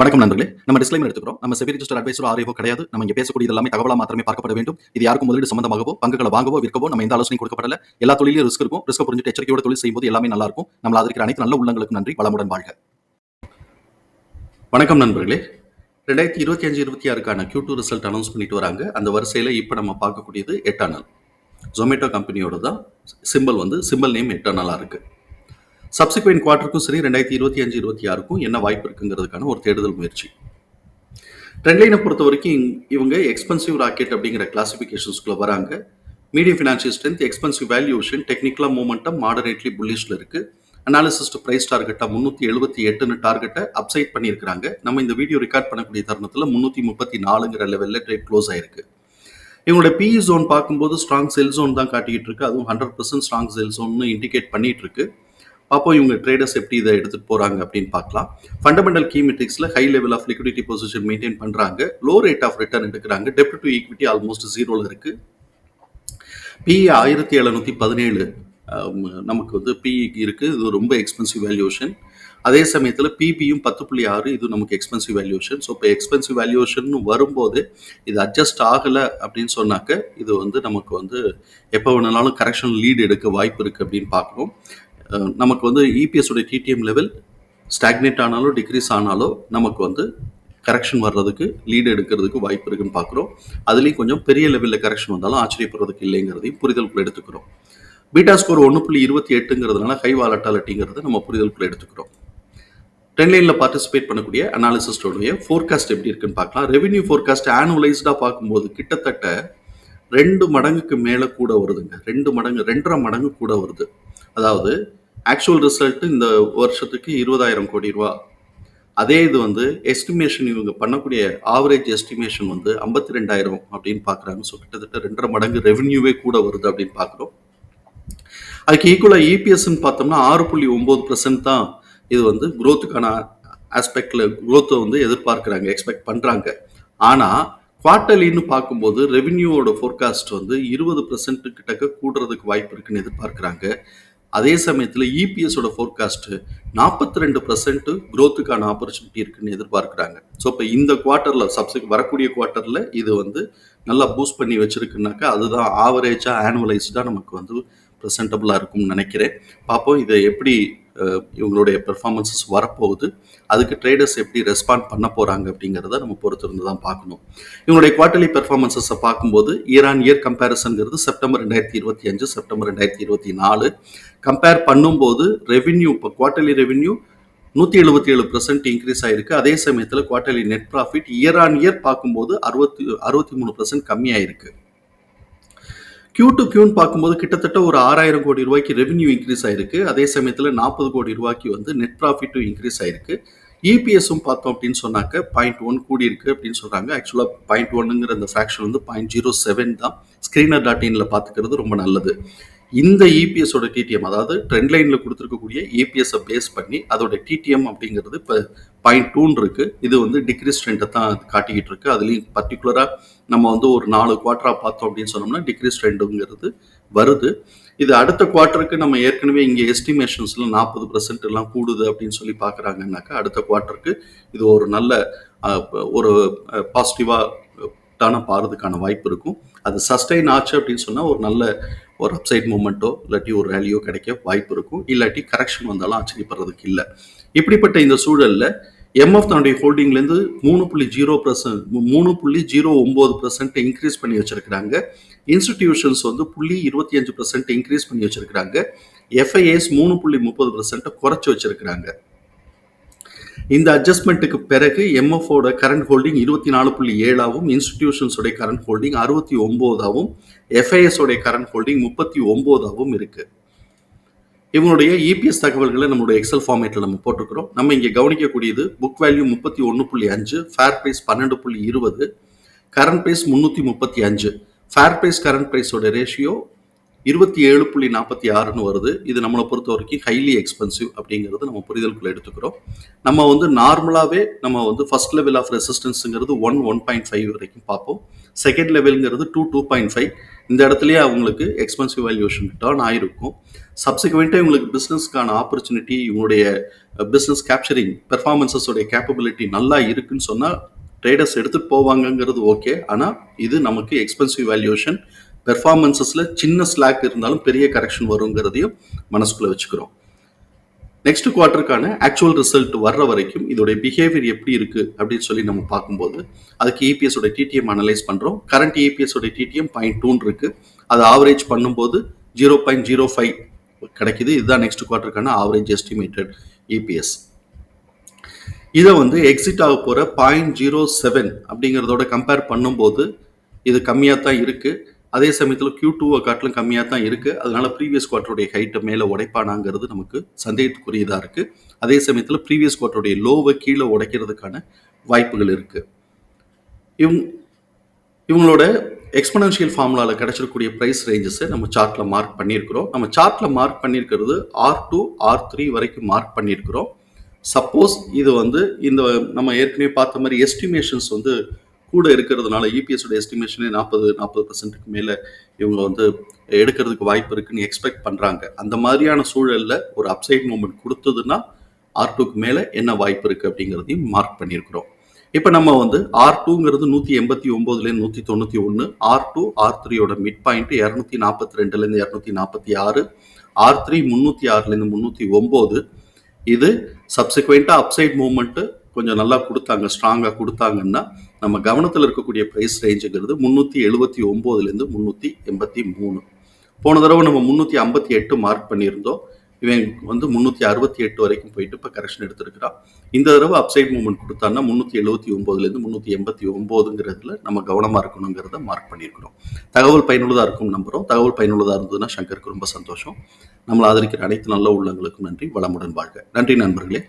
வணக்கம் நண்பர்களே. நம்ம டிஸ்க்ளைமர் எடுத்துக்கிறோம். நம்ம செபி ரிஜிஸ்டர் அட்வைசர் ஆரியோ கிடையாது. நம்ம இங்கே பேசக்கூடிய எல்லாமே தகவலாக மாத்திரமே பார்க்கப்பட வேண்டும். இது யாருக்கும் முதலீடு சம்பந்தமாகவோ பங்குகளை வாங்கவோ விற்கவோ நம்ம எந்த ஆலோசனை கொடுக்கப்படல. எல்லா தொழிலும் ரிஸ்க் இருக்கும். ரிஸ்க் புரிஞ்சுட்டு எச்சரிக்கையோட தொழில் செய்யும்போது எல்லாமே நல்லா இருக்கும். நம்ம அதற்கு அனைத்து நல்ல உள்ளங்களுக்கு நன்றி. வளமுடன் வாழ்க. வணக்கம் நண்பர்களே. ரெண்டாயிரத்தி இருபத்தி அஞ்சு இருபத்தி ஆறுக்கான கியூ டூ ரிசல்ட் அனௌன்ஸ் பண்ணிட்டு வராங்க. அந்த வரிசையில் இப்போ நம்ம பார்க்கக்கூடியது எட்டானல் ஜொமேட்டோ கம்பெனியோட தான் சிம்பிள் வந்து சிம்பிள் நேம் எட்டானலாக இருக்குது சப்சிக்வெண்ட் குவார்ட்டருக்கும் சரி ரெண்டாயிரத்தி இருபத்தி அஞ்சு இருபத்தி ஆறுக்கும் என்ன வாய்ப்பு இருக்குங்கிறதுக்கான ஒரு தேடுதல் முயற்சி. ட்ரெண்ட்லைனை பொறுத்த வரைக்கும் இவங்க எக்ஸ்பென்சிவ் ராக்கெட் அப்படிங்கிற கிளாசிஃபிகேஷன்ஸ்குள்ள வராங்க. Medium financial strength expensive valuation டெக்னிக்கலாக மூமெண்டம் மாடரேட்லி புல்லிஷில் இருக்குது அனாலிசிஸ்ட் ப்ரைஸ் டார்கெட்டாக முந்நூற்றி எழுபத்தி எட்டுன்னு டார்கெட்டை அப்சைட் பண்ணியிருக்கிறாங்க. நம்ம இந்த வீடியோ ரெக்கார்ட் பண்ணக்கூடிய தருணத்தில் முந்நூற்றி முப்பத்தி நாலுங்கிற லெவலில் ட்ரேட் க்ளோஸ் ஆயிருக்கு. இவங்களோட பிஇ ஜோன் பார்க்கும்போது ஸ்ட்ராங் செல் ஜோன் தான் காட்டிக்கிட்டு இருக்கு. அதுவும் ஹண்ட்ரட் பர்சன்ட் ஸ்ட்ராங் செல் ஜோன்னு இண்டிகேட் பண்ணிட்டு இருக்கு. பார்ப்போம் இவங்க ட்ரேடர்ஸ் எப்படி இதை எடுத்துட்டு போகிறாங்க அப்படின்னு பார்க்கலாம். Fundamental key மெட்ரிக்ஸில் high level of liquidity position maintain பண்ணுறாங்க லோ ரேட் ஆஃப் ரிட்டர்ன் எடுக்கிறாங்க. டெப்ட் டு ஈக்விட்டி ஆல்மோஸ்ட் ஜீரோவில் இருக்கு. பிஇ ஆயிரத்தி எழுநூற்றி பதினேழு நமக்கு வந்து பிஇ இருக்குது இது ரொம்ப எக்ஸ்பென்சிவ் வேல்யூஷன் அதே சமயத்தில் பிபியும் பத்து புள்ளி ஆறு இது நமக்கு எக்ஸ்பென்சிவ் வேல்யூஷன் ஸோ இப்போ எக்ஸ்பென்சிவ் வேல்யூஷன் வரும்போது இது அட்ஜஸ்ட் ஆகலை அப்படின்னு சொன்னாக்க இது வந்து நமக்கு வந்து எப்போ வேணாலும் கரெக்ஷன் லீடு எடுக்க வாய்ப்பு இருக்குது அப்படின்னு பார்க்குறோம். நமக்கு வந்து இபிஎஸ் உடைய டிடிஎம் லெவல் ஸ்டாக்னேட் ஆனாலும் டிக்ரீஸ் ஆனாலும் நமக்கு வந்து கரெக்ஷன் வர்றதுக்கு லீடு எடுக்கிறதுக்கு வாய்ப்பு இருக்குன்னு பார்க்குறோம். அதுலேயும் கொஞ்சம் பெரிய லெவலில் கரெக்ஷன் வந்தாலும் ஆச்சரியப்படுறதுக்கு இல்லைங்கிறதையும் புரிதலுக்குள்ள எடுத்துக்கிறோம். பீட்டா ஸ்கோர் ஒன்று புள்ளி இருபத்தி எட்டுங்கிறதுனால ஹை வாலட்டாலிட்டிங்கிறத நம்ம புரிதலுக்குள்ள எடுத்துக்கிறோம். ட்ரெண்ட் லைனில் பார்ட்டிசிபேட் பண்ணக்கூடிய அனாலிசிஸ்டோடைய ஃபோர்காஸ்ட் எப்படி இருக்குன்னு பார்க்கலாம். ரெவென்யூ ஃபோர்காஸ்ட் ஆனுவலைஸ்டாக பார்க்கும்போது கிட்டத்தட்ட ரெண்டு மடங்குக்கு மேலே கூட வருதுங்க. ரெண்டு மடங்கு ரெண்டரை மடங்கு கூட வருது. அதாவது ஆக்சுவல் ரிசல்ட் இந்த வருஷத்துக்கு இருபதாயிரம் கோடி ரூபா. அதே இது வந்து எஸ்டிமேஷன் இவங்க பண்ணக்கூடிய ஆவரேஜ் எஸ்டிமேஷன் வந்து ஐம்பத்தி ரெண்டாயிரம் அப்படின்னு பார்க்குறாங்க. ஸோ கிட்டத்தட்ட ரெண்டரை மடங்கு ரெவென்யூவே கூட வருது அப்படின்னு பார்க்குறோம். அதுக்கு ஈக்குவலாக இபிஎஸ்ன்னு பார்த்தோம்னா ஆறு புள்ளி ஒம்பது பர்சன்ட் தான் இது வந்து குரோத்துக்கான ஆஸ்பெக்டில் growth-அ வந்து எதிர்பார்க்குறாங்க எக்ஸ்பெக்ட் பண்ணுறாங்க ஆனால் குவார்டர்லின்னு பார்க்கும்போது ரெவென்யூவோட ஃபோர்காஸ்ட் வந்து இருபது பர்சன்ட் கிட்டக்க கூடுறதுக்கு வாய்ப்பு இருக்குன்னு எதிர்பார்க்குறாங்க. அதே சமயத்தில் இபிஎஸோட ஃபோர்காஸ்ட்டு நாற்பத்தி ரெண்டு பர்சன்ட் க்ரோத்துக்கான ஆப்பர்ச்சுனிட்டி இருக்குன்னு எதிர்பார்க்குறாங்க. ஸோ இப்போ இந்த குவார்ட்டரில் சப்சிக் வரக்கூடிய குவார்ட்டரில் இது வந்து நல்லா பூஸ்ட் பண்ணி வச்சுருக்குனாக்கா அதுதான் ஆவரேஜாக ஆனுவலைஸ்டாக நமக்கு வந்து ப்ரெசன்டபுளாக இருக்கும்னு நினைக்கிறேன். பார்ப்போம் இதை எப்படி இவங்களுடைய பெர்ஃபார்மன்சஸ் வரப்போகுது. அதுக்கு ட்ரேடர்ஸ் எப்படி ரெஸ்பாண்ட் பண்ண போகிறாங்க அப்படிங்கிறத நம்ம பொறுத்திருந்து தான் பார்க்கணும். இவங்களுடைய குவார்ட்டர்லி பெர்ஃபார்மன்ஸஸை பார்க்கும்போது ஈரான் இயர் கம்பேரிசன்கிறது செப்டம்பர் ரெண்டாயிரத்தி இருபத்தி அஞ்சு செப்டம்பர் ரெண்டாயிரத்தி இருபத்தி நாலு. கம்பேர் பண்ணும்போது ரெவின்யூ இப்போ குவார்ட்டர்லி ரெவின்யூ நூற்றி எழுபத்தி ஏழு பர்சன்ட் இன்க்ரீஸ் ஆயிருக்கு. அதே சமயத்தில் quarterly net profit year on year பார்க்கும்போது அறுபத்தி அறுபத்தி மூணு பர்சன்ட் கம்மியாயிருக்கு. கியூ டு கியூன்னு பார்க்கும்போது கிட்டத்தட்ட ஒரு ஆறாயிரம் கோடி ரூபாய்க்கு ரெவென்யூ இன்க்ரீஸ் ஆயிருக்கு. அதே சமயத்தில் நாற்பது கோடி ரூபாய்க்கு வந்து நெட் ப்ராஃபிட்டும் இன்க்ரீஸ் ஆயிருக்கு. இபிஎஸும் பார்த்தோம் அப்படின்னு சொன்னாக்க பாயிண்ட் ஒன் கூடி இருக்கு அப்படின்னு சொல்கிறாங்க ஆக்சுவலாக பாயிண்ட் ஒன்னுங்கிற அந்த ஃப்ராக்ஷன் வந்து பாயிண்ட் ஜீரோ செவன் தான். ஸ்க்ரீனர் டாட் இனில் பார்த்துக்கிறது ரொம்ப நல்லது. இந்த இபிஎஸோட டிடிஎம் அதாவது ட்ரெண்ட் லைனில் கொடுத்துருக்கக்கூடிய இபிஎஸை பேஸ் பண்ணி அதோட டிடிஎம் அப்படிங்கிறது இப்போ பாயிண்ட் டூன்னு இருக்கு. இது வந்து டிக்ரீஸ் ட்ரெண்டை தான் காட்டிக்கிட்டு இருக்கு. அதுலேயும் பர்டிகுலராக நம்ம வந்து ஒரு நாலு குவார்ட்டராக பார்த்தோம் அப்படின்னு சொன்னோம்னா டிக்ரீஸ் ட்ரெண்டுங்கிறது வருது. இது அடுத்த குவார்ட்டருக்கு நம்ம ஏற்கனவே இங்கே எஸ்டிமேஷன்ஸில் நாற்பது பர்சன்ட் எல்லாம் கூடுது அப்படின்னு சொல்லி பார்க்குறாங்கன்னாக்கா அடுத்த குவார்ட்டருக்கு இது ஒரு நல்ல ஒரு பாசிட்டிவாக கரெக்டான பாருறதுக்கான வாய்ப்பு இருக்கும். அது சஸ்டைன் ஆச்சு அப்படின்னு சொன்னால் ஒரு நல்ல ஒரு அப்சைட் மூமெண்ட்டோ இல்லாட்டி ஒரு ரேலியோ கிடைக்க வாய்ப்பு இருக்கும். இல்லாட்டி கரெக்ஷன் வந்தாலும் ஆச்சரியப்படுறதுக்கு இல்லை. இப்படிப்பட்ட இந்த சூழலில் எம்எஃப் தன்னுடைய ஹோல்டிங்லேருந்து மூணு புள்ளி ஜீரோ பர்சன்ட் மூணு புள்ளி ஜீரோ ஒம்பது பர்சன்ட் இன்க்ரீஸ் பண்ணி வச்சுருக்கிறாங்க. இன்ஸ்டிடியூஷன்ஸ் வந்து புள்ளி இருபத்தி அஞ்சு பர்சன்ட் இன்க்ரீஸ் பண்ணி வச்சுருக்கிறாங்க. எஃப்ஐஎஸ் மூணு புள்ளி முப்பது பர்சன்ட்டை குறைச்சி வச்சுருக்கிறாங்க. இந்த அட்ஜஸ்ட்மெண்ட்டுக்கு பிறகு எம்எஃப்ஓட கரண்ட் ஹோல்டிங் இருபத்தி நாலு புள்ளி ஏழாவும் இன்ஸ்டிடியூஷன்ஸோடைய கரண்ட் ஹோல்டிங் அறுபத்தி ஒம்போதாவும் எஃப்ஐஎஸோடைய கரண்ட் ஹோல்டிங் முப்பத்தி ஒம்போதாவும் இருக்குது இவங்களுடைய இபிஎஸ் தகவல்களை நம்மளுடைய எக்ஸல் ஃபார்மேட்டில் நம்ம போட்டிருக்கிறோம். நம்ம இங்கே கவனிக்கக்கூடியது புக் வேல்யூ முப்பத்தி ஒன்று புள்ளி அஞ்சு ஃபேர் ப்ரைஸ் பன்னெண்டு புள்ளி இருபது கரண்ட் ப்ரைஸ் முந்நூற்றி முப்பத்தி அஞ்சு. ஃபேர் ப்ரைஸ் கரண்ட் ப்ரைஸோட ரேஷியோ இருபத்தி ஏழு புள்ளி நாற்பத்தி ஆறுன்னு வருது. இது நம்மளை பொறுத்த வரைக்கும் ஹைலி எக்ஸ்பென்சிவ் அப்படிங்கிறது நம்ம புரிதலுக்குள்ள எடுத்துக்கிறோம். நம்ம வந்து நார்மலாகவே நம்ம வந்து ஃபர்ஸ்ட் லெவல் ஆஃப் ரெசிஸ்டன்ஸுங்கிறது ஒன் ஒன் பாயிண்ட் ஃபைவ் வரைக்கும் பார்ப்போம். செகண்ட் லெவலுங்கிறது டூ டூ பாயிண்ட் ஃபைவ் இந்த இடத்துலயே அவங்களுக்கு எக்ஸ்பென்சிவ் வேல்யூஷன் டேர்ன் ஆயிருக்கும். சப்சிக்வெண்ட்டாக இவங்களுக்கு பிஸ்னஸ்க்கான ஆப்பர்ச்சுனிட்டி இவங்களுடைய பிஸ்னஸ் கேப்சரிங் பெர்ஃபார்மன்ஸஸோடைய கேப்பபிலிட்டி நல்லா இருக்குன்னு சொன்னால் ட்ரேடர்ஸ் எடுத்துகிட்டு போவாங்கங்கிறது ஓகே ஆனால் இது நமக்கு எக்ஸ்பென்சிவ் வேல்யூஷன் பெர்ஃபார்மன்ஸஸில் சின்ன ஸ்லாக் இருந்தாலும் பெரிய கரெக்ஷன் வருங்கிறதையும் மனசுக்குள்ளே வச்சுக்கிறோம். நெக்ஸ்ட் குவார்ட்டருக்கான ஆக்சுவல் ரிசல்ட் வர்ற வரைக்கும் இதோடைய பிஹேவியர் எப்படி இருக்கு அப்படின்னு சொல்லி நம்ம பார்க்கும்போது அதுக்கு EPS டிடிஎம் அனலைஸ் பண்ணுறோம் கரண்ட் EPS டிடிஎம் பாயிண்ட் டூன் இருக்கு. அதை ஆவரேஜ் பண்ணும்போது ஜீரோ பாயிண்ட் ஜீரோ ஃபைவ் கிடைக்குது. இதுதான் நெக்ஸ்ட் குவார்ட்டருக்கான ஆவரேஜ் எஸ்டிமேட்டட் இபிஎஸ் இதை வந்து எக்ஸிட் ஆக போகிற பாயிண்ட் ஜீரோ செவன் அப்படிங்கிறதோட கம்பேர் பண்ணும்போது இது கம்மியாக தான் இருக்குது அதே சமயத்தில் கியூ டூவை காட்டிலும் கம்மியாக தான் இருக்குது அதனால ப்ரீவியஸ் குவார்ட்டருடைய ஹைட்டை மேலே உடைப்பானாங்கிறது நமக்கு சந்தேகத்துக்குரியதாக இருக்குது அதே சமயத்தில் ப்ரீவியஸ் குவார்ட்டருடைய லோவை கீழே உடைக்கிறதுக்கான வாய்ப்புகள் இருக்குது இவங் இவங்களோட எக்ஸ்பனன்ஷியல் ஃபார்முலாவில் கிடச்சிருக்கக்கூடிய ப்ரைஸ் ரேஞ்சஸை நம்ம சார்ட்டில் மார்க் பண்ணியிருக்கிறோம். நம்ம சார்ட்டில் மார்க் பண்ணியிருக்கிறது ஆர் டூ ஆர் த்ரீ வரைக்கும் மார்க் பண்ணியிருக்கிறோம். சப்போஸ் இது வந்து இந்த நம்ம ஏற்கனவே பார்த்த மாதிரி எஸ்டிமேஷன்ஸ் வந்து கூட இருக்கிறதுனால EPS எஸ்டிமேஷனே நாற்பது நாற்பது பர்சன்ட்டுக்கு மேலே இவங்க வந்து எடுக்கிறதுக்கு வாய்ப்பு இருக்குன்னு எக்ஸ்பெக்ட் பண்ணுறாங்க அந்த மாதிரியான சூழலில் ஒரு அப்சைட் மூமெண்ட் கொடுத்ததுன்னா ஆர் டூக்கு மேலே என்ன வாய்ப்பு இருக்குது அப்படிங்கிறதையும் மார்க் பண்ணியிருக்கிறோம். இப்போ நம்ம வந்து ஆர் டூங்கிறது நூற்றி எண்பத்தி ஒம்போதுலேருந்து நூற்றி தொண்ணூற்றி ஒன்று ஆர் டூ ஆர் த்ரீயோட மிட் பாயிண்ட் இரநூத்தி நாற்பத்தி ரெண்டுலேருந்து இரநூத்தி நாற்பத்தி ஆறு ஆர் த்ரீ முந்நூற்றி ஆறுலேருந்து முந்நூற்றி ஒம்பது இது சப்சிக்வெண்ட்டாக அப்சைட் மூமெண்ட்டு கொஞ்சம் நல்லா கொடுத்தாங்க ஸ்ட்ராங்காக கொடுத்தாங்கன்னா நம்ம கவனத்தில் இருக்கக்கூடிய ப்ரைஸ் ரேஞ்சுங்கிறது முந்நூற்றி எழுபத்தி ஒம்போதுலேருந்து முந்நூற்றி எண்பத்தி மூணு. போன தடவை நம்ம முந்நூற்றி ஐம்பத்தி எட்டு மார்க் பண்ணியிருந்தோம். இவன் வந்து முந்நூற்றி அறுபத்தி எட்டு வரைக்கும் போயிட்டு இப்போ கரெக்ஷன் எடுத்திருக்கிறான். இந்த தடவை அப்சைட் மூவ்மெண்ட் கொடுத்தான்னா முந்நூற்றி எழுபத்தி ஒம்போதுலேருந்து முந்நூற்றி எண்பத்தி ஒம்போதுங்கிறதுல நம்ம கவனமாக இருக்கணுங்கிறத மார்க் பண்ணியிருக்கிறோம். தகவல் பயனுள்ளதாக இருக்கும் நம்புகிறோம் தகவல் பயனுள்ளதாக இருந்ததுன்னா சங்கருக்கு ரொம்ப சந்தோஷம். நம்மளை ஆதரிக்கிற அனைத்து நல்ல உள்ளங்களுக்கும் நன்றி. வளமுடன் வாழ்க. நன்றி நண்பர்களே.